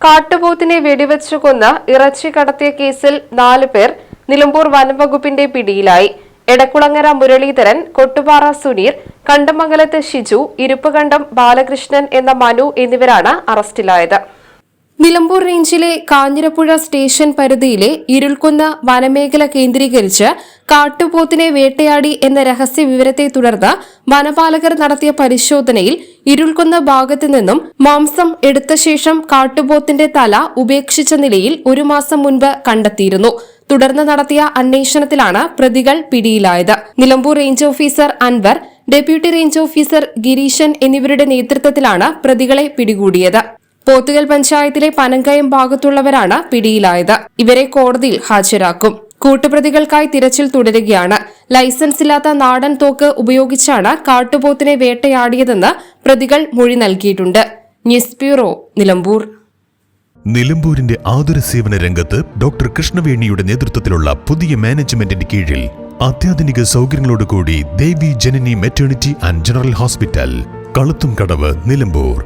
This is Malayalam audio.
കാട്ടുപോത്തിനെ വെടിവെച്ചു കൊന്ന് ഇറച്ചി കടത്തിയ കേസിൽ നാല് പേർ നിലമ്പൂർ വനംവകുപ്പിന്റെ പിടിയിലായി. എടക്കുളങ്ങര മുരളീധരൻ കൊട്ടുപാറ സുനീർ കണ്ടമംഗലത്ത് ഷിജു ഇരുപ്പുകണ്ടം ബാലകൃഷ്ണൻ എന്ന മനു എന്നിവരാണ് അറസ്റ്റിലായത്. നിലമ്പൂർ റേഞ്ചിലെ കാഞ്ഞിരപ്പുഴ സ്റ്റേഷൻ പരിധിയിലെ ഇരുൾക്കുന്ന വനമേഖല കേന്ദ്രീകരിച്ച് കാട്ടുപോത്തിനെ വേട്ടയാടി എന്ന രഹസ്യ വിവരത്തെ തുടർന്ന് വനപാലകർ നടത്തിയ പരിശോധനയിൽ ഇരുൾക്കുന്ന ഭാഗത്തു നിന്നും മാംസം എടുത്ത ശേഷം കാട്ടുപോത്തിന്റെ തല ഉപേക്ഷിച്ച നിലയിൽ ഒരു മാസം മുൻപ് കണ്ടെത്തിയിരുന്നു. തുടർന്ന് നടത്തിയ അന്വേഷണത്തിലാണ് പ്രതികൾ പിടിയിലായത്. Nilambur range officer Anvar deputy range officer Gireeshan എന്നിവരുടെ നേതൃത്വത്തിലാണ് പ്രതികളെ പിടികൂടിയത്. പോത്തുകൽ പഞ്ചായത്തിലെ പനങ്കയം ഭാഗത്തുള്ളവരാണ് പിടിയിലായത്. ഇവരെ കോടതിയിൽ ഹാജരാക്കും. കൂട്ടുപ്രതികൾക്കായി തിരച്ചിൽ തുടരുകയാണ്. ലൈസൻസ് ഇല്ലാത്ത നാടൻ തോക്ക് ഉപയോഗിച്ചാണ് കാട്ടുപോത്തിനെ വേട്ടയാടിയതെന്ന് പ്രതികൾ മൊഴി നൽകിയിട്ടുണ്ട്. News bureau Nilambur. നിലമ്പൂരിന്റെ ആതുര സേവന രംഗത്ത് ഡോക്ടർ കൃഷ്ണവേണിയുടെ നേതൃത്വത്തിലുള്ള പുതിയ മാനേജ്മെന്റിന്റെ കീഴിൽ അത്യാധുനിക സൗകര്യങ്ങളോടുകൂടി Devi Janani maternity and general hospital കളുത്തും കടവ് നിലമ്പൂർ.